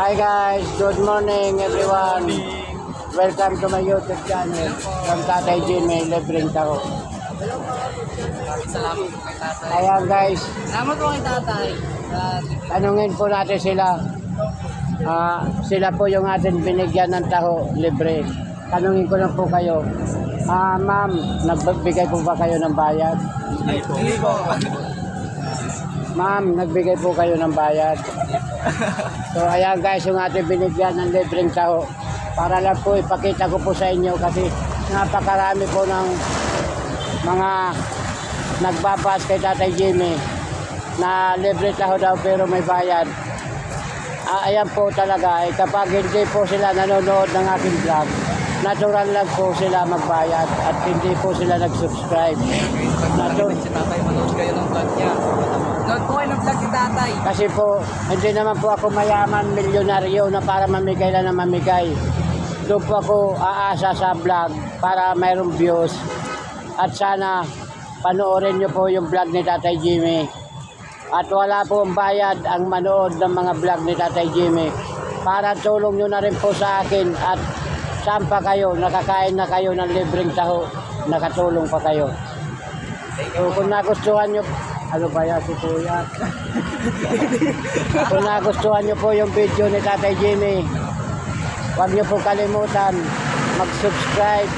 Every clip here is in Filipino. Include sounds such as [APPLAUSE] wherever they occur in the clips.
Hi guys, good morning everyone. Welcome to my YouTube channel. From Tatay Jimmy, Libreng Tao. Salamat po kay tatay. Ayan guys, Salamat po kay tatay. Sa tanungin po natin sila. Ah, sila po yung atin binigyan ng taho libre. Tanungin ko lang po kayo. Ah, ma'am, nagbigay po ba kayo ng bayad? Hindi po. Ma'am, nagbigay po kayo ng bayad. [LAUGHS] So ayan guys, yung ating binigyan ng libreng tao. Para lang po ipakita ko po sa inyo kasi napakarami po ng mga nagbabas kay Tatay Jimmy na libre taho daw pero may bayad. Ah, ayan po talaga, eh, kapag hindi po sila nanonood ng aking vlog, natural lang po sila magbayad at hindi po sila nag-subscribe. Natu- Si tatay, manood kayo ng vlog niya. Nood po kayo vlog ni tatay. Kasi po, hindi naman po ako mayaman, milyonaryo na para mamigay lang na mamigay. Doon po ako aasa sa vlog para mayroong views. At sana panoorin niyo po yung vlog ni Tatay Jimmy. At wala po bayad ang manood ng mga vlog ni Tatay Jimmy. Para tulong nyo na rin po sa akin at saan pa kayo, nakakain na kayo ng libreng taho, nakatulong pa kayo. So, kung nagustuhan nyo, ano ba yan si Kuya? [LAUGHS] kung nagustuhan nyo po yung video ni Tatay Jimmy, huwag nyo po kalimutan mag-subscribe,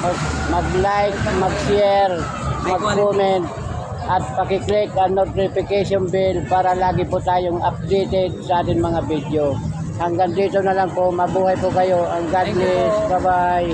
mag- mag-like, mag-share, mag-comment, at pakiclick ang notification bell para lagi po tayong updated sa ating mga video. Hanggang dito na lang po. Mabuhay po kayo. Ang God bless. Bye-bye.